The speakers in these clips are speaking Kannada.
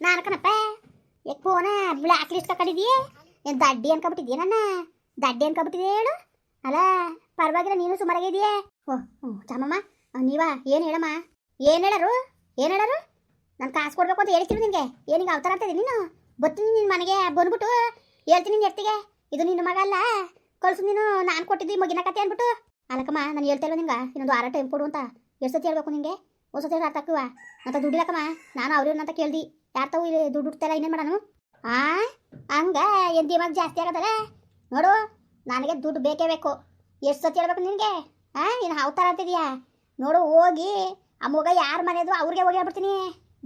ನಾನು ಕಣಪ್ಪ ಯಾಕೆ ಫೋನ ಬ್ಲ್ಯಾಕ್ ಲಿಸ್ಟ್ ಕಟ್ಟಿದೀಯ ಏನು ದಡ್ಡಿ ಅನ್ಕೊಬಿಟ್ಟಿದ್ಯಾ ನನ್ನ? ದಡ್ಡಿ ಅನ್ಕೊಬಿಟ್ಟಿದ್ಯಾ ಹೇಳು? ಅಲ್ಲ ಪರವಾಗಿಲ್ಲ, ನೀನು ಸುಮಾರಾಗಿದೆಯೇ ಓ ಹ್ಞೂ ಚಮ್ಮಮ್ಮ ನೀವಾ, ಏನು ಹೇಳಮ್ಮ? ಏನು ಹೇಳರು? ಏನು ಹೇಳರು? ನಾನು ಕಾಸು ಕೊಡ್ಬೇಕು ಅಂತ ಹೇಳ್ತೀನಿ ನಿನಗೆ? ಏನಿಗೆ ಅವತಾರ ಇದೀನಿ ನೀನು? ಬರ್ತೀನಿ ನಿನ್ನ ಮನೆಗೆ ಬಂದ್ಬಿಟ್ಟು. ಹೇಳ್ತೀನಿ ನಿನ್ನ ಎತ್ತಿಗೆ. ಇದು ನಿನ್ನ ಮಗ ಅಲ್ಲ. ಕಳ್ಸು ನೀನು, ನಾನು ಕೊಟ್ಟಿದ್ದು ಮಗಿನ ಕತೆ ಅಂದ್ಬಿಟ್ಟು ಅಲ್ಲಕ್ಕಮ್ಮ ನಾನು ಹೇಳ್ತಾ ಇಲ್ಲ ನಿಂಗೆ ಇನ್ನೊಂದು ವಾರ ಟೈಮ್ ಕೊಡು ಅಂತ. ಎಷ್ಟು ಸತಿ ಹೇಳ್ಬೇಕು ನಿನಗೆ? ಒಂದು ಸತಿ ಅರ್ಥ ಆಗ್ತವ ಅಂತ ದುಡ್ಡಿಲ್ಲಕ್ಕಮ್ಮ ನಾನು ಅವ್ರನ್ನ ಅಂತ ಕೇಳ್ದಿ. ಯಾರು ತಾವು ಇಲ್ಲಿ ದುಡ್ಡು ಹುಡ್ತಾಯಿಲ್ಲ ಇನ್ನೇನು ಮಾಡೋಣ ಆ? ಹಂಗ ಏನು ದಿಮಾಗ ಜಾಸ್ತಿ ಆಗದಲ್ಲ? ನೋಡು, ನನಗೆ ದುಡ್ಡು ಬೇಕೇ ಬೇಕು. ಎಷ್ಟು ಸತಿ ಹೇಳ್ಬೇಕು ನಿನಗೆ? ಆ, ನೀನು ಅವತಾರ ಅಂತಿದ್ಯಾ? ನೋಡು, ಹೋಗಿ, ಆ ಮಗ ಯಾರ ಮನೆದು ಅವ್ರಿಗೆ ಹೋಗಿ ಹೇಳ್ಬಿಡ್ತೀನಿ.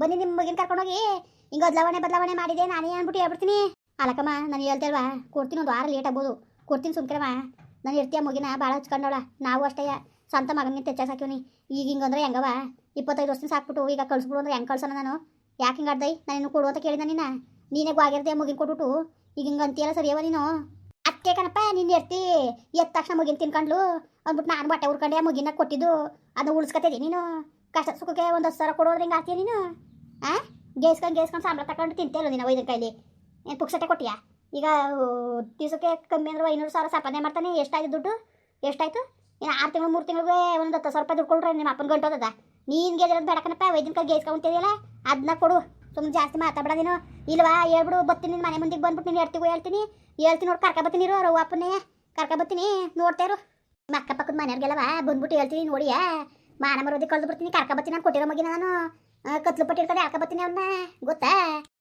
ಬನ್ನಿ ನಿಮ್ಮ ಮಗಿನ ಕರ್ಕೊಂಡೋಗಿ ಹಿಂಗೆ. ಬದಲಾವಣೆ ಬದಲಾವಣೆ ಮಾಡಿದೆ, ನಾನೇ ಅಂದ್ಬಿಟ್ಟು ಹೇಳ್ಬಿಡ್ತೀನಿ. ಅಲ್ಲಕ್ಕಮ್ಮ ನಾನು ಹೇಳ್ತೇಳ್ವಾ ಕೊಡ್ತೀನಿ ಒಂದು ವಾರ ಲೇಟ್ ಆಗ್ಬೋದು. ಕೊಡ್ತೀನಿ ಸುಮ್ಕರಮ್ಮ ನಾನು ಇರ್ತೀಯ ಮಗಿನ ಭಾಳ ಹಚ್ಕೊಂಡವಳ. ನಾವು ಅಷ್ಟೇ, ಸ್ವಂತ ಮಗನಿಗೆ ತೆಚ್ಚ ಸಾಕಿವ್ನಿ ಈಗ ಹಿಂಗಂದ್ರೆ ಹೆಂಗವ ಇಪ್ಪತ್ತೈದು ವರ್ಷದಿಂದ ಸಾಕ್ಬಿಟ್ಟು ಈಗ ಕಳ್ಸ್ಬಿಡು ಅಂದ್ರೆ ಹೆಂಗೆ ಕಳ್ಸೋಣ ನಾನು? ಯಾಕೆ ಹಿಂಗೆ ಆಡ್ದೈ? ನಾನು ಕೊಡು ಅಂತ ಕೇಳಿದ ನಿನ್ನ ನೀನೇ ಗೋಗಿರ್ದೆ ಮಗಿನ ಕೊಟ್ಬಿಟ್ಟು ಈಗ ಹಿಂಗೆ ಅಂತೀಯಲ್ಲ ಸರಿಯವ ನೀನು? ಅತ್ತೆ ಕಣಪ್ಪ, ನೀನು ಇರ್ತಿ ಎತ್ತ ತಕ್ಷಣ ಮುಗಿನ ತಿನ್ಕೊಂಡ್ಲು. ಅಂದ್ಬಿಟ್ಟು ನಾನು ಬಟ್ಟೆ ಉರ್ಕೊಂಡೆ ಮುಗಿನ ಕೊಟ್ಟಿದ್ದು. ಅದನ್ನ ಉಳಿಸ್ಕೊತಿದ್ದಿ ನೀನು. ಕಷ್ಟ ಸುಖಕ್ಕೆ ಒಂದು ಹತ್ತು ಸಾವಿರ ಕೊಡೋದ್ರೆ ಹಿಂಗೆ ಆಗ್ತೀಯ ನೀನು? ಆ? ಗೇಸ್ಕೊಂಡು ಗೇಸ್ಕೊಂಡು ಸಂಬಳ ತಗೊಂಡು ತಿಂತೇಲ್ಲ ನೀನು ಒಯ್ದ ಕೈಲಿ. ಏನು ಪುಕ್ಸಟ್ಟೆ ಕೊಟ್ಟಿಯಾ? ಈಗ ದಿವಸಕ್ಕೆ ಕಮ್ಮಿ ಅಂದ್ರೆ ಐನೂರು ಸಾವಿರ ಸಂಪಾದನೆ ಮಾಡ್ತಾನೆ. ಎಷ್ಟಾಯ್ತು ದುಡ್ಡು? ಎಷ್ಟಾಯ್ತು? ಇನ್ನು ಆರು ತಿಂಗಳು, ಮೂರು ತಿಂಗಳಿಗೆ ಒಂದು ಹತ್ತು ಸಾವಿರ ರೂಪಾಯಿ ದುಡ್ಡು ಕೊಡ್ರೆ ನಿಮ್ಮ ಅಪ್ಪನ ಗಂಟೋದದ ನೀನು ಗೆದಿರೋದು ಬೇಡಕನಪ್ಪ ಐದಿನ ಕೈ ಅದನ್ನ ಕೊಡು. ಸುಮ್ಮನೆ ಜಾಸ್ತಿ ಮಾತಾಡ ನೀನು. ಇಲ್ವಾ, ಹೇಳ್ಬಿಡು, ಬರ್ತೀನಿ ನಿನ್ನ ಮನೆ ಮುಂದಿಗೆ ಬಂದ್ಬಿಟ್ಟು ನೀನು ಹೇಳ್ತೀವಿ ಹೇಳ್ತೀನಿ. ಹೇಳ್ತೀನಿ ನೋಡಿ, ಕರ್ಕ ಬರ್ತೀನಿ ಇರೋ ಅಪ್ಪನೇ ಕರ್ಕ ಬರ್ತೀನಿ, ನೋಡ್ತಾ ಇರು. ಪಕ್ಕದ ಅಕ್ಕಪಕ್ಕದ ಮನೆಯವ್ರಿಗೆಲ್ಲವ ಬಂದ್ಬಿಟ್ಟು ಹೇಳ್ತೀನಿ ನೋಡಿಯಾ? ಮಾನ ಮರೋದಿ ಕಳ್ದು ಬರ್ತೀನಿ ಕರ್ಕ ಬರ್ತೀನಿ ನಾನು, ಕೊಟ್ಟಿರೋ ಮಗಿನ ನಾನು. ಕತ್ಲು ಪಟ್ಟಿರ್ತಾರೆ ಹಾಕ ಬರ್ತೀನಿ ಅವನ್ನ ಗೊತ್ತಾ?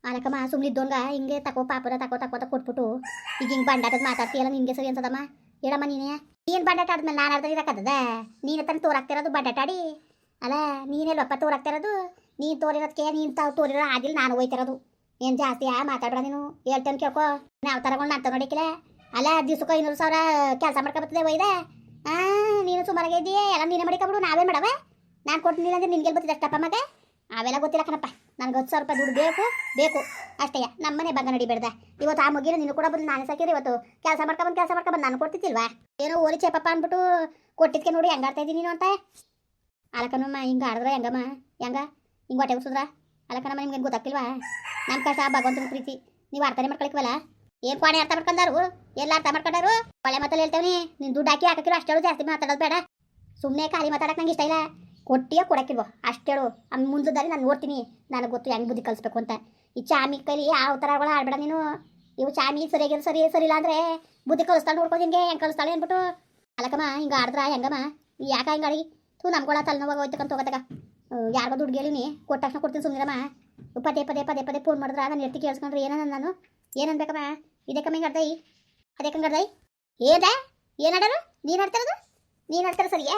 ಅದಕ್ಕಮ್ಮ ಸುಮ್ಮನೆ ಇದ್ದೋಂಗ, ಹಿಂಗೆ ತಕೋ ಪಾಪದ ತಕೋ ತಕೋ ಕೊಟ್ಬಿಟ್ಟು. ಈಗ ಹಿಂಗೆ ಬಂಡಾಟದ ಮಾತಾಡ್ತೀಯಲ್ಲ, ನಿನ್ಗೆ ಸರಿ ಅಂತದಮ್ಮ ಹೇಳಮ್ಮ ನೀನೇ. ನೀನು ಬಂಡಾಟ ಆದ್ಮೇಲೆ ನಾನು ಅರ್ಧ ಇರಕ್ಕದ ನೀನು ತನ ತೋರಾಕ್ತಿರೋದು ಬಂಡಾಟಾಡಿ ಅಲ್ಲ, ನೀನೇ ನೀನೆಲ್ಲಪ್ಪ ತೋರಾಕ್ತಿರೋದು? ನೀನು ತೋರಿರೋದಕ್ಕೆ ನೀನು ತಾವು ತೋರಿರೋ ಆಗಿಲ್ಲ, ನಾನು ಹೋಯ್ತಿರೋದು. ಏನು ಜಾಸ್ತಿ ಆ ಮಾತಾಡ್ಬೇಡ ನೀನು? ಹೇಳ್ತೇನೆ ಕೇಳ್ಕೊ. ನಾವು ತರಗೊಂಡು ನಾನು ತಗೊಂಡಿಕ್ಕಿಲ್ಲ ಅಲ್ಲ ದಿವ್ಸಕ್ಕೆ ಐನೂರು ಸಾವಿರ ಕೆಲಸ ಮಾಡ್ಕೊಬರ್ತದೆ ಒಯ್ದೆ. ಆ, ನೀನು ಸುಮಾರಾಗೆ ಇದೆಯೇ ಎಲ್ಲ ನೀನೇ ಮಾಡಿಕೊಬಿಡು ನಾವೇ ಮಾಡವೆ? ನಾನು ಕೊಡ್ತೀನಿ ಅಂದ್ರೆ ನಿನ್ಗೆ ಬರ್ತದೆ ಅಷ್ಟಪ್ಪ ಮತ್ತೆ? ಅವೆಲ್ಲ ಗೊತ್ತಿಲ್ಲ ಕಣಪ್ಪ. ನನಗೆ ಹತ್ತು ಸಾವಿರ ರೂಪಾಯಿ ದುಡ್ಡು ಬೇಕು ಬೇಕು. ಅಷ್ಟೇ, ನಮ್ಮನೆ ಬಂಗ ನಡಿಬೇಡ್ದೆ ಇವತ್ತು ಆ ಮಗಿನ ನೀನು ಕೂಡ ಬಂದು ನಾನು ಸಾಕಿರಿ ಇವತ್ತು ಕೆಲಸ ಮಾಡ್ಕೊಬಂದು ಕೆಲಸ ಮಾಡ್ಕೊಬಂದು ನಾನು ಕೊಡ್ತಿದ್ದಿಲ್ವಾ? ಏನೋ ಓಲಿ ಚೇಪಪ್ಪ ಅಂದ್ಬಿಟ್ಟು ಕೊಟ್ಟಿದ್ಕೆ ನೋಡಿ ಹೆಂಗಾಡ್ತಾ ಇದ್ದೀನಿ ನೀನು ಅಂತ. ಅಲಕನಮ್ಮ, ಹಿಂಗೆ ಆಡಿದ್ರೆ ಹೆಂಗಮ್ಮ? ಹೆಂಗ? ಹಿಂಗೆ ಹೊಟ್ಟೆ ಉಸಿದ್ರ ಅಲಕನಮ್ಮ ನಿಮ್ಗೆ ಗೊತ್ತಾಗ್ತಿಲ್ವಾ? ನಮ್ಮ ಕಷ್ಟ ಭಗವಂತನ ಪ್ರೀತಿ. ನೀವು ಅರ್ಥನೇ ಮಾಡ್ಕೊಳಕ್ವಲ್ಲ ಏನು ಕೋಣೆ ಅರ್ಥ ಮಾಡ್ಕೊಂಡಾರು? ಎಲ್ಲ ಅರ್ಥ ಮಾಡ್ಕೊಂಡಾರು? ಒಳ್ಳೆ ಮಾತಲ್ಲಿ ಹೇಳ್ತೇವೆ ನೀನು ದುಡ್ಡು ಹಾಕಿ ಹಾಕಿರೋ ಅಷ್ಟೇಳು ಜಾಸ್ತಿ ಮಾತಾಡೋದು ಬೇಡ. ಸುಮ್ಮನೆ ಖಾಲಿ ಮಾತಾಡಕ್ಕೆ ನಂಗೆ ಇಷ್ಟ ಇಲ್ಲ. ಕೊಟ್ಟಿಯ ಕೊಡಕ್ಕಿಲ್ವೋ, ಅಷ್ಟೇಳು. ಆ ಮುಂದದಲ್ಲಿ ನಾನು ನೋಡ್ತೀನಿ. ನನಗೆ ಗೊತ್ತು ಹೆಂಗೆ ಬುದ್ಧಿ ಕಲಿಸ್ಬೇಕು ಅಂತ. ಈ ಚಾಮಿ ಕೈಲಿ ಯಾವ ಥರಗಳು ಆಡ್ಬೇಡ ನೀನು? ಇವು ಚಾಮಿ ಸರಿಯಾಗಿ ಸರಿ ಸರಿ ಇಲ್ಲ ಅಂದರೆ ಬುದ್ಧಿ ಕಲಿಸ್ತಾಳೆ ನೋಡ್ಕೊ ಹಿಂಗೆ ಹೆಂಗೆ ಕಲಿಸ್ತಾಳೆ ಅಂದ್ಬಿಟ್ಟು. ಅಲ್ಲಕಮ್ಮ ಹಿಂಗೆ ಆಡಿದ್ರ ಹೆಂಗಮ್ಮ? ಯಾಕೆ ಹಿಂಗೆ ಅಡಿಗೆ ತೂ ನಮ್ಗಳ ತಲೆನೋವಾಗ ಹೋಯ್ತಕ್ಕಂತ ಹೋಗತ್ತಾಗ ಯಾರಿಗೋ ದುಡ್ಡು ಹೇಳಿನಿ ಕೊಟ್ಟ ತಕ್ಷಣ ಕೊಡ್ತೀನಿ ಸುಮ್ಮನಿರಮ್ಮ ಪದೇ ಪದೇ ಪದೇ ಪದೇ ಫೋನ್ ಮಾಡಿದ್ರೆ ನಾನು ಎತ್ತಿ ಕೇಳಿಸ್ಕೊಂಡ್ರೆ, ಏನನ್ನ ನಾನು? ಏನನ್ಬೇಕಮ್ಮ ಇದೇ ಕಮ್ಮಿ ಅರ್ಧ ಅದೇ ಕಮ್ಮಿ ಅರ್ಧ ಏನ ಏನು ಆಡೋರು ನೀನು ಆಡ್ತಿರೋದು ನೀನು ಆಡ್ತಾರ ಸರಿಯಾ?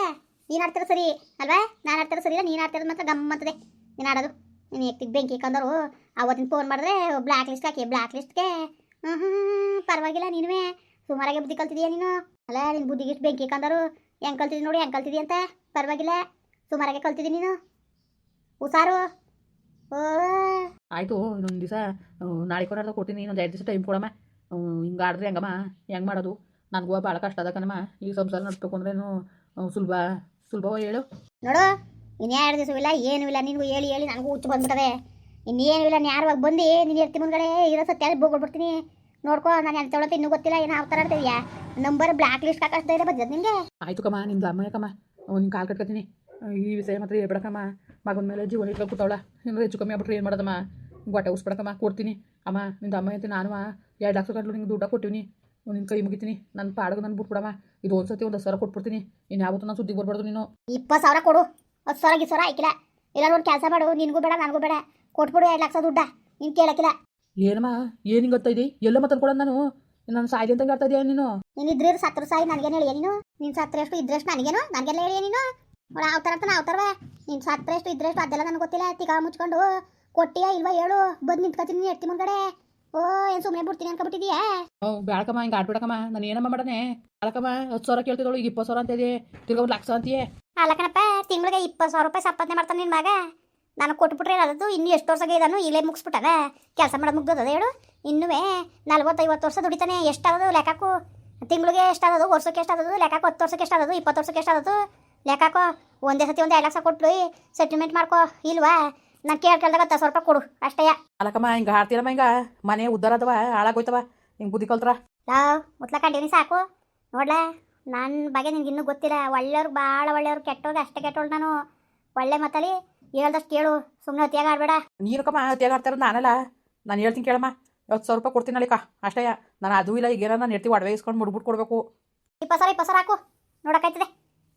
ನೀನು ಆಡ್ತಾರ ಸರಿ ಅಲ್ವಾ? ನಾನು ಆಡ್ತಾರ ಸರಿ ನೀನು ಆಡ್ತಿರೋದು ಮಾತ್ರ ಗಮ್ಮತ್ತದೆ ನೀನು ಆಡೋದು. ನೀನು ಎತ್ತಿಗೆ ಬೆಂಕಿ ಕಂದವರು ಅವತ್ತಿನ ಫೋನ್ ಮಾಡಿದ್ರೆ ಬ್ಲ್ಯಾಕ್ ಲಿಸ್ಟ್ ಹಾಕಿ ಬ್ಲ್ಯಾಕ್ ಲಿಸ್ಟ್ಗೆ ಹ್ಞೂ ಹ್ಞೂ ಪರವಾಗಿಲ್ಲ ನೀನುವೇ. ಸುಮಾರಾಗೆ ಬುದ್ಧಿ ಕಲ್ತಿದೀಯ ನೀನು? ಅಲ್ಲ ನಿನ್ನ ಬುದ್ಧಿಗೆ ಬೆಂಕಿ ಕಂದರು ಹೆಂಗೆ ಕಲ್ತಿದ್ದೀನಿ ನೋಡಿ, ಹೆಂಗೆ ಕಲ್ತಿದೀಯ ಅಂತ? ಪರವಾಗಿಲ್ಲ. ಸುಮಾರಾಗೆ ಕಲ್ತಿದ್ದೀನಿ ನೀನು? ಹುಷಾರು. ಆಯ್ತು ಇನ್ನೊಂದು ದಿವಸ ನಾಳೆ ಕೊಡೋದು ಕೊಡ್ತೀನಿ ಇನ್ನೊಂದು ಎರಡು ದಿವಸ ಟೈಮ್ ಕೊಡಮ್ಮ. ಹಿಂಗೆ ಆಡಿದ್ರೆ ಹೆಂಗಮ್ಮ ಹೆಂಗೆ ಮಾಡೋದು? ನನಗೂ ಭಾಳ ಕಷ್ಟ ಅದ ಕಣಮ್ಮ ಈ ಸಂಸಾರ ನಡೆಸ್ಬೇಕು ಅಂದ್ರೇನು ಸುಲಭ ಸುಲಭವ ಹೇಳು. ನೋಡು ಎರಡು ಏನೂ ಇಲ್ಲ ನಿನಗೂ ಹೇಳಿ ಹೇಳಿ ನನಗೂ ಹುಚ್ಚು ಬಂದ್ಬಿಟ್ಟದೆ. ಇನ್ನೇನು ಇಲ್ಲ ನ್ಯಾರವಾಗಿ ಬಂದು ನೀನು ಇರ್ತಿ ಮುಂದ್ಗಡೆ ಇರೋ ಸತ್ಯ ಬೋಗ್ಬಿಡ್ತೀನಿ ನೋಡ್ಕೊ ನಾನು ಎಂತ ತೊಗೊಳತ್ತೆ ಇನ್ನೂ ಗೊತ್ತಿಲ್ಲ ಏನು ಅವತಾರ ಇರ್ತೀಯ ನಂಬರ್ ಬ್ಲ್ಯಾಕ್ ಲಿಸ್ಟ್ ಹಾಕಷ್ಟು ಇದೆ ಬಂದಿದೆ ನಿಮಗೆ ಆಯಿತು ಕಮ್ಮ ನಿಮ್ದು ಅಮ್ಮ ಕಮ್ಮ ನಿನ್ನ ಕಾಲು ಕಟ್ಕೊತೀನಿ. ಈ ವಿಷಯ ಮಾತ್ರ ಹೇಳ್ಬೇಡಕ್ಕಮ್ಮ ಮಗನ ಮೇಲೆ ಜೀವನ ಇಟ್ಕೊಂಡು ಕೂತವಳ. ಹೆಚ್ಚು ಕಮ್ಮಿ ಆಗ್ಬಿಟ್ರೆ ಏನು ಮಾಡೋದಮ್ಮ? ಗೊಟ್ಟೆ ಉಸ್ಬಿಡಕ್ಕಮ್ಮ ಕೊಡ್ತೀನಿ ಅಮ್ಮ ನಿಂದು ಅಮ್ಮ ಐತೆ ನಾನು ಎರಡು ಲಕ್ಷ ಗಂಟ್ಲು ನಿಂಗೆ ದುಡ್ಡ ಕೊಟ್ಟಿನಿ ನಿನ್ನ ಕೈ ಮುಗಿತೀನಿ. ನನ್ನ ಪಾಡಗ ನಾನು ಬಿಟ್ಬಿಡಮ್ಮ. ಇದು ಒಂದು ಸತಿ ಒಂದು ಸರ ಸಾವಿರ ಕೊಟ್ಬಿಡ್ತೀನಿ. ಇನ್ನು ಯಾವತ್ತೂ ನಾನು ಸುದ್ದಿಗೆ ಬರ್ಬಾರ್ದು ನೀನು. ಇಪ್ಪತ್ತು ಸಾವಿರ ಕೊಡು. ಹತ್ತು ಸಾವಿರ ಗಿತ್ತು ಸಾವಿರ ಆಯ್ಕಿಲ್ಲ ಇಲ್ಲ ನೋಡಿ ಕೆಲಸ ಮಾಡು. ನಿನಗೂ ಬೇಡ ನನಗೂ ಬೇಡ. ಕೊಟ್ಬಿಡು ಎರಡು ಲಕ್ಷ ದುಡ್ಡ. ನೀನು ಕೇಳಕ್ಕಿಲ್ಲ. ಏನಮ್ಮ? ಏನು ಹಿಂಗೆ ಗೊತ್ತಾ ಇದೆ? ಎಲ್ಲ ಮತ್ತೆ ಕೊಡೋದು ನಾನು. ನನ್ನ ಸಾಯಿದೆ ಅಂತ ಹೇಳ್ತಾ ಇದೆಯಾ ನೀನು? ನೀನು ಇದ್ರೆ ಸತ್ತರ ಸಾಯಿ ನನಗೇನು ಹೇಳಿಯ ನೀನು? ನೀನು ಸತ್ರ ಎಷ್ಟು ಇದ್ರೆಷ್ಟು ನನಗೇನು? ನನಗೆಲ್ಲ ಹೇಳಿಯ ನೀನು? ನಾವು ಥರ ಅಂತ ನಾ ಥರವ ನೀನು ಸತ್ರ ಎಷ್ಟು ಇದ್ರೆಷ್ಟು ಅದೆಲ್ಲ ನನಗೆ ಗೊತ್ತಿಲ್ಲ. ತಿಗ ಮುಚ್ಕೊಂಡು ಕೊಟ್ಟಿಯ ಇಲ್ವಾ ಹೇಳು? ಬಂದು ನಿಂತ್ಕೊತೀನಿ ಎತ್ತಿ ಮುಂದ್ಗಡೆ. ಓ ಏನು ಸುಮ್ಮನೆ ಬಿಡ್ತೀನಿ ಅನ್ಕೊಬಿಟ್ಟಿದೀಯಾ? ಓ ಬ್ಯಾಡಕಮ್ಮ ಹಿಂಗೆ ಆಡ್ಬಿಡಕಮ್ಮ. ನಾನು ಏನಮ್ಮ ಮಾಡನೆ ಅಳಕಮ್ಮ ಹತ್ತು ಸಾವಿರ ಕೇಳ್ತಿದ್ದಳು ಈಗ ಇಪ್ಪತ್ತು ಸಾವಿರ ಅಂತ ಇದೆ. ತಿರ್ಗ ಒಂದು ಲಕ್ಷ ಅಂತೀಯೇ? ಅಲ್ಲ ಕಣಪ್ಪ ತಿಂಗಳಿಗೆ ಇಪ್ಪತ್ತು ಸಾವಿರ ರೂಪಾಯಿ ಸಂಪಾದನೆ ಮಾಡ್ತಾನೆ ನಿನ್ನ ಮಗ. ನಾನು ಕೊಟ್ಬಿಟ್ರೆ ಅದು ಇನ್ನೂ ಎಷ್ಟು ವರ್ಷಗೆ ಇದಾನು ಇಲ್ಲೇ ಮುಗಿಸ್ಬಿಟ್ಟಾಗ ಕೆಲಸ ಮಾಡೋದು ಮುಗ್ದದ ಹೇಳು? ಇನ್ನೂ ನಲ್ವತ್ತೈವತ್ತು ವರ್ಷ ದುಡಿತಾನೆ ಎಷ್ಟಾಗೋದು ಲೆಕ್ಕಕ್ಕೂ? ತಿಂಗಳಿಗೆ ಎಷ್ಟಾಗೋದು ವರ್ಷಕ್ಕೆ ಎಷ್ಟಾಗೋದು ಲೆಕ್ಕಾಕು ಹತ್ತು ವರ್ಷಕ್ಕೆ ಎಷ್ಟಾಗೋದು ಇಪ್ಪತ್ತು ವರ್ಷಕ್ಕೆ ಎಷ್ಟಾಗೋದು ಲೆಕ್ಕಾಕೋ ಒಂದೇ ಸತಿ ಒಂದು ಎರಡು ಲಕ್ಷ ಕೊಟ್ಟು ಸೆಟಲ್ಮೆಂಟ್ ಮಾಡ್ಕೋ. ಇಲ್ವಾ? ನಾನು ಕೇಳಿ ಕೇಳ್ದಾಗ ಹತ್ತು ಸಾವಿರ ರೂಪಾಯಿ ಕೊಡು. ಅಷ್ಟೇ. ಅಲ್ಲಕ್ಕಮ್ಮ ಹಿಂಗೆ ಹಾಡ್ತೀರಮ್ಮ ಹಿಂಗೆ? ಮನೆ ಉದ್ದಾರ ಅದವ ಹಾಳಾಗೋಯ್ತವ. ಹಿಂಗೆ ಬುದ್ಧಿ ಕಲ್ತ್ರ. ಯಾವ ಡೇನಿ ಸಾಕು. ನೋಡ್ಲಾ ನನ್ನ ಬಗ್ಗೆ ನಿಂಗೆ ಇನ್ನೂ ಗೊತ್ತಿಲ್ಲ. ಒಳ್ಳೆಯವ್ರು ಭಾಳ ಒಳ್ಳೆಯವ್ರು ಕೆಟ್ಟವ್ರಿಗೆ ಅಷ್ಟೇ ಕೆಟ್ಟವಳು ನಾನು. ಒಳ್ಳೆ ಮತ್ತಲ್ಲಿ ಹೇಳ್ದಷ್ಟು ಕೇಳು. ಸುಮ್ಮನೆ ಹೊತ್ತಿಯಾಗ ಆಡ್ಬೇಡ. ನೀನು ಕಮ್ಮ ಅತಿಯಾಗ ಆಡ್ತಾರ ನಾನಲ್ಲ. ನಾನು ಹೇಳ್ತೀನಿ ಕೇಳಮ್ಮ. ಇವತ್ತು ಸಾವಿರ ರೂಪಾಯಿ ಕೊಡ್ತೀನಿ ಅಲ್ಲಿಕ ಅಷ್ಟೇ. ನಾನು ಅದು ಇಲ್ಲ ಈಗ ನಾನು ಹೇಳ್ತೀವಿ ಒಡವೆ ಇಸ್ಕೊಂಡು ಮುಡ್ಬಿಟ್ಟು ಕೊಡಬೇಕು. ಇಪ್ಪತ್ತು ಸಾವಿರ ಇಪ್ಪತ್ತು ಸಾವಿರ ಹಾಕು. ನೋಡೋಕ್ಕಾಯ್ತದೆ.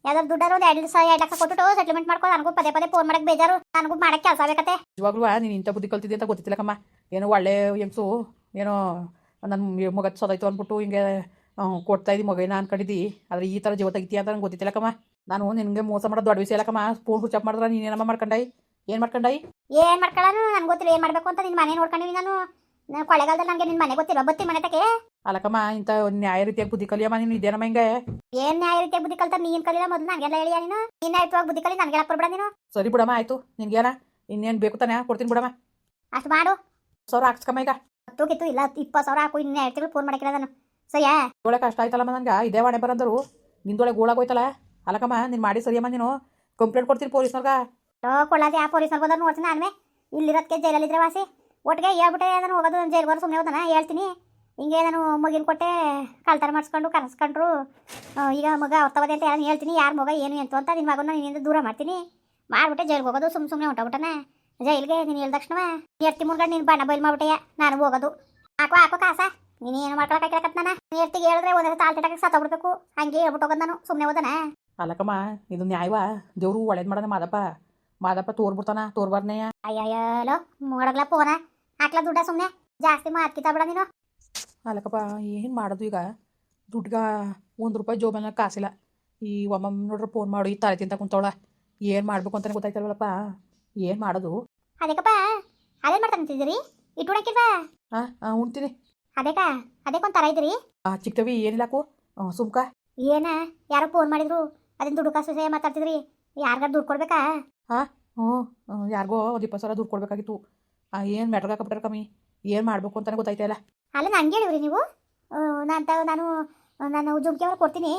ಯಾವ್ದಾದ್ರು ದುಡ್ಡಾರು ಒಂದು ಎರಡು ಸಾವಿರ ಎರಡು ಲಕ್ಷ ಕೊಟ್ಟು ಸೆಟ್ಲ್ಮೆಂಟ್ ಮಾಡ್ಕೊ ನನಗೂ ಪದೇ ಪದೇ ಫೋನ್ ಮಾಡಕ್ಕೆ ಬೇಜಾರು. ನನಗೂ ಮಾಡಕ್ಕೆ ಕೆಲಸ ಬೇಕತ್ತೆ ನಿಜವಾಗ್ಲೂ ನೀನು ಇಂಥ ಬುದ್ಧಿ ಕಲ್ತಿದ್ದೆ ಅಂತ ಗೊತ್ತಿಲ್ಲಕ್ಕಮ್ಮ ಏನೋ ಒಳ್ಳೆ ಹೆಂಗ್ಸು ಏನೋ ನನ್ನ ಮಗ ಸದಾಯ್ತು ಅಂದ್ಬಿಟ್ಟು ಹಿಂಗೆ ಕೊಡ್ತಾ ಇದ್ದಿ ಮಗನ ಅನ್ಕೊಂಡಿದ್ದಿ. ಆದರೆ ಈ ಥರ ಜೀವ ತೆಗಿತೀಯ ಅಂತ ನಂಗೆ ಗೊತ್ತಿಲ್ಲಕ್ಕಮ್ಮ ನಾನು ನಿನಗೆ ಮೋಸ ಮಾಡೋದು ದೊಡ್ಡ ವಿಷಯ ಇಲ್ಲಕ್ಕಮ್ಮ ಫೋನ್ ಸ್ವಿಚ್ ಆಫ್ ಮಾಡಿದ್ರೆ ನೀನೇನಮ್ಮ ಮಾಡ್ಕೊಂಡಾಯಿ? ಏನು ಮಾಡ್ಕೊಂಡಾಯಿ? ಏನು ಮಾಡ್ಕೊಳ್ಳೋನು ನನಗೆ ಗೊತ್ತಿಲ್ಲ. ಏನು ಮಾಡಬೇಕು ಅಂತ ನಿನ್ನ ಮನೆ ನೋಡ್ಕೊಂಡಿನಿ ನಾನು. ನಾನು ಕೊಳ್ಳೆಗಾಲದಲ್ಲಿ ನನಗೆ ನಿನ್ನ ಮನೆ ಗೊತ್ತಿಲ್ಲ ಬತ್ತಿ ಮನೆ ತಕ್ಕೆ ಅಲ್ಲಕ್ಕಮ್ಮ ಇಂಥ ನ್ಯಾಯ ರೀತಿಯಾಗಿ ಬುದ್ಧಿ ಕಲಿಯಮ್ಮ ನೀನು ಇದೇನಮ್ಮ ಹಿಂಗೆ? ಏನ್ ನ್ಯಾಯ ರೀತಿಯಾಗಿ ಬುದ್ಧಿ ಕಲ್ತ ನೀನು ಕಲಿಲ್ಲ ಮೊದಲು? ನನಗೆಲ್ಲ ಹೇಳಿಯ ನೀನು? ನೀನು ಆಯ್ತು ಬುದ್ಧಿ ಕಲಿ ನನಗೆಲ್ಲ ಕೊಡ್ಬೇಡ ನೀನು. ಸರಿ ಬಿಡಮ್ಮ ಆಯ್ತು. ನಿನ್ಗೇನ ಇನ್ನೇನು ಬೇಕು ತಾನೆ? ಕೊಡ್ತೀನಿ ಬಿಡಮ್ಮ. ಅಷ್ಟು ಮಾಡು. ಸಾವಿರ ಹಾಕ್ಸ್ಕಮ್ಮ ಈಗ. ಹತ್ತು ಕಿತ್ತು ಇಲ್ಲ ಇಪ್ಪತ್ತು ಸಾವಿರ ಹಾಕು ಇನ್ನು ಎರಡು ತಿಂಗಳು ಫೋನ್ ಮಾಡಿಲ್ಲ ನಾನು ಸರಿಯಾ? ಒಳ್ಳೆ ಕಷ್ಟ ಆಯ್ತಲ್ಲಮ್ಮ ನಂಗೆ? ಇದೇ ವಾಣೆ ಬರಂದರು. ನಿಂದೊಳಗೆ ಗೋಳಾಗೋಯ್ತಲ್ಲ ಅಲ್ಲಕ್ಕಮ್ಮ ನೀನು ಮಾಡಿ ಸರಿಯಮ್ಮ ನೀನು. ಕಂಪ್ಲೇಂಟ್ ಕೊಡ್ತೀನಿ ಪೊಲೀಸ್ನವ್ರಿಗೆ. ಕೊಡಲಾದ ಯಾವ ಪೊಲೀಸ್ನವ್ರು ಬಂದ್ರೆ ನೋಡ್ತೀನಿ ನಾನು ಇಲ್ಲಿರೋದಕ್ಕೆ ಜೈಲಲ್ಲಿದ್ರೆ ವಾಸಿ. ಒಟ್ಟಿಗೆ ಹೇಳ್ಬಿಟ್ಟೆ ನಾನು ಹೋಗೋದು ನಾನು ಜೈಲ್ಗೆ ಸುಮ್ಮನೆ ಹೋದನ ಹೇಳ್ತೀನಿ. ಹಿಂಗೆ ನಾನು ಮಗಿನ ಕೊಟ್ಟೆ ಕಳ್ತಾರ ಮಾಡಿಸ್ಕೊಂಡು ಕರೆಸ್ಕೊಂಡ್ರು. ಈಗ ಮಗ ಹೊರ್ತವದೆ ಅಂತ ನಾನು ಹೇಳ್ತೀನಿ ಯಾರ ಮಗ ಏನು ಎಂತು ಅಂತ ನಿನ್ನ ಮಗನ ನಿನ್ನಿಂದ ದೂರ ಮಾಡ್ತೀನಿ. ಮಾಡ್ಬಿಟ್ಟೆ ಜೈಲ್ಗೆ ಹೋಗೋದು ಸುಮ್ಮ ಸುಮ್ಮನೆ ಹೊಂಟೋಗ್ಬಿಟ್ಟನ ಜೈಲ್ಗೆ ನೀನು ಹೇಳಿದ ತಕ್ಷಣ ಎರ್ತಿ ಮುಂದ್ಗಡೆ ನೀನು ಬಣ್ಣ ಬೈಲ್ ಮಾಡ್ಬಿಟ್ಟೆಯ ನಾನು ಹೋಗೋದು. ಹಾಕೋ ಹಾಕೋ ಕಾಸ ನೀನು ಏನು ಮಾಡ್ಕೊಳಕಾಯ್ಕತ್ ನಾನು ಎರ್ತಿಗೆ ಹೇಳಿದ್ರೆ ಒಂದೇ ತಾಲ್ ತಿಟ್ಟಕ್ಕೆ ಸತ್ತೋಗ್ಬಿಡ್ಬೇಕು ಹಂಗೆ ಹೇಳ್ಬಿಟ್ಟು ಹೋಗೋದು ನಾನು ಸುಮ್ಮನೆ ಹೋದನ. ಅಲ್ಲಕ್ಕಮ್ಮ ಇದು ನ್ಯಾಯವ? ದೇವ್ರು ಒಳ್ಳೇದು ಮಾಡೋಣ ಮಾದಪ್ಪ. ಮಾದಪ್ಪ ತೋರ್ಬಿಡ್ತಾನ ತೋರ್ಬಾರ್ನೆಯ. ಲೋ ಮಾಡಗ್ಲ ಫೋನ ಹಾಕ್ಲ ದುಡ್ಡ ಸುಮ್ಮನೆ ಜಾಸ್ತಿ ಮಾತು ಕಿತ್ತಾಬಿಡ ನೀನು. ಅಲ್ಲಕ್ಕಪ್ಪ ಏನು ಮಾಡೋದು ಈಗ? ದುಡ್ಗ ಒಂದು ರೂಪಾಯಿ ಜೋಬನ ಕಾಸಿಲ್ಲ. ಈ ಒಮ್ಮಮ್ಮ ನೋಡ್ರಿ ಫೋನ್ ಮಾಡು ಈ ತಲೆ ತಿಂತ ಕುಂತವಳ. ಏನು ಮಾಡಬೇಕು ಅಂತಲೇ ಗೊತ್ತಾಯ್ತಲ್ವಲ್ಲಪ್ಪ? ಏನು ಮಾಡೋದು? ಅದಕ್ಕಪ್ಪ ಅದೇ ಮಾಡ್ತಾ ಅಂತಿದ್ದೀರಿ ಇಟ್ಟುಡಕ್ಕಿಲ್ವಾ ಹಾಂ ಹಾಂ ಉಣ್ತೀನಿ. ಅದಕ್ಕ ಅದಕ್ಕೊಂದು ಥರ ಇದ್ದೀರಿ? ಹಾಂ ಚಿಕ್ಕವಿ ಏನಿಲ್ಲಕು ಸುಮ್ಕ. ಏನ ಯಾರೋ ಫೋನ್ ಮಾಡಿದ್ರು ಅದನ್ನ ದುಡ್ಡು ಕಾಸು ಮಾತಾಡ್ತಿದ್ರಿ. ಯಾರಿಗಾರು ದುಡ್ಡು ಕೊಡ್ಬೇಕಾ? ಹ್ಞೂ ಯಾರಿಗೋ ಒಂದು ಇಪ್ಪತ್ತು ಸಾವಿರ ದುಡ್ಡು ಕೊಡಬೇಕಾಗಿತ್ತು. ಏನು ಮೆಟ್ರಿಗೆ ಹಾಕಬಿಟ್ರೆ ಕಮ್ಮಿ? ಏನು ಮಾಡಬೇಕು ಅಂತ ಗೊತ್ತಾಯ್ತಾ ಇಲ್ಲ. ಅಲ್ಲ ನಂಗೆ ಹೇಳಿವ್ರಿ ನೀವು. ನಾನು ನಾನು ನಾನು ಜುಮ್ಕಿ ಅವ್ರು ಕೊಡ್ತೀನಿ.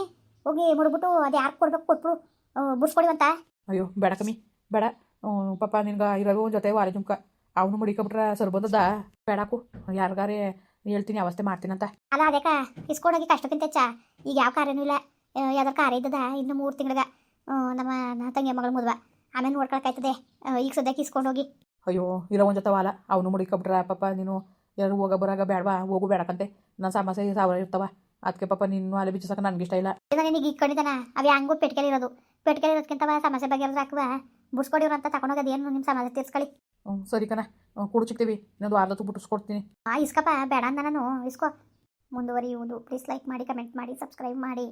ಹೋಗಿ ಮುಡ್ಬಿಟ್ಟು ಅದು ಯಾರು ಕೊಡ್ಬೇಕು ಕೊಟ್ಬಿಡು. ಬುಡ್ಸ್ಕೊಡಿ ಅಂತ. ಅಯ್ಯೋ ಬೇಡ ಕಮ್ಮಿ. ಬೇಡ. ಪಪ್ಪ ಪಾಪ ನಿನ್ಗೆ ಇರೋದು ಒಂದು ಜೊತೆ ವಾರ ಜುಮ್ಕ. ಅವನು ಬಿಟ್ರ ಸರ್ ಬಂದದ ಬೇಡಾಕು ಯಾರ್ಗಾರೆ ಹೇಳ್ತೀನಿ ಅವಸ್ಥೆ ಮಾಡ್ತೀನಂತ ಅಲ್ಲ ಅದಕ್ಕ ಇಸ್ಕೊಂಡೋಗಿ ಕಷ್ಟಕ್ಕಿಂತ ಹೆಚ್ಚ. ಈಗ ಯಾವ ಕಾರ್ಯನೂ ಇಲ್ಲ. ಯಾವ್ದಾರು ಕಾರ್ಯ ಇದ್ದದ ಇನ್ನು ಮೂರು ತಿಂಗಳಿಗೆ. ನಮ್ಮ ತಂಗಿಯ ತಂಗಿ ಮಗಳ ಮದುವೆ. ಆಮೇಲೆ ನೋಡ್ಕೊಳಕಾಯ್ತದೆ ಈಗ ಸದ್ಯಕ್ಕೆ ಇಸ್ಕೊಂಡೋಗಿ. ಅಯ್ಯೋ ಇರೋ ಒಂದು ಜೊತೆ ವಾಲ. ಅವನು ಮುಡಿಕೊಬಿಟ್ರ ಪಾಪ ನೀನು ಯಾರು ಹೋಗ ಬರಾಗ ಬೇಡವಾ ಹೋಗು ಬೇಡಕಂತೆ ನನ್ನ ಸಮಸ್ಯೆ ಸಾವಿರ ಇರ್ತವ. ಅದಕ್ಕೆ ಪಾಪ ನೀನು ಅಲ್ಲಿ ಬಿಚ್ಚಿಸಕ ನನಗೆ ಇಷ್ಟ ಇಲ್ಲ. ನಾನು ನಿನಗೆ ಇಕ್ಕೊಂಡಿದ್ದಾನ ಅವು ಹೆಂಗೂ ಪೆಟ್ಕೆಲಿ ಇರೋದು. ಪೆಟ್ಕೆಲಿ ಇರೋದಕ್ಕಿಂತ ಸಮಸ್ಯೆ ಬಗ್ಗೆ ಹಾಕುವ ಬುಡ್ಸ್ಕೊಡಿವ್ರು ಅಂತ ತಗೊಂಡೋಗೋದು ಏನು ನಿಮ್ಮ ಸಮಸ್ಯೆ ತೀರ್ಸ್ಕೊಳ್ಳಿ. ಹ್ಞೂ ಸರಿ ಕಣ. ಕೊಡು ಸಿಗ್ತೀವಿ ಇನ್ನೊಂದು ವಾರದತ್ತು ಬಿಟ್ಟಿಸ್ಕೊಡ್ತೀನಿ ಆ ಇಸ್ಕಪ್ಪ ಬೇಡ ಅಂತ ನಾನು ಇಸ್ಕೋ. ಮುಂದುವರಿಯುವುದು. ಪ್ಲೀಸ್ ಲೈಕ್ ಮಾಡಿ ಕಮೆಂಟ್ ಮಾಡಿ ಸಬ್ಸ್ಕ್ರೈಬ್ ಮಾಡಿ.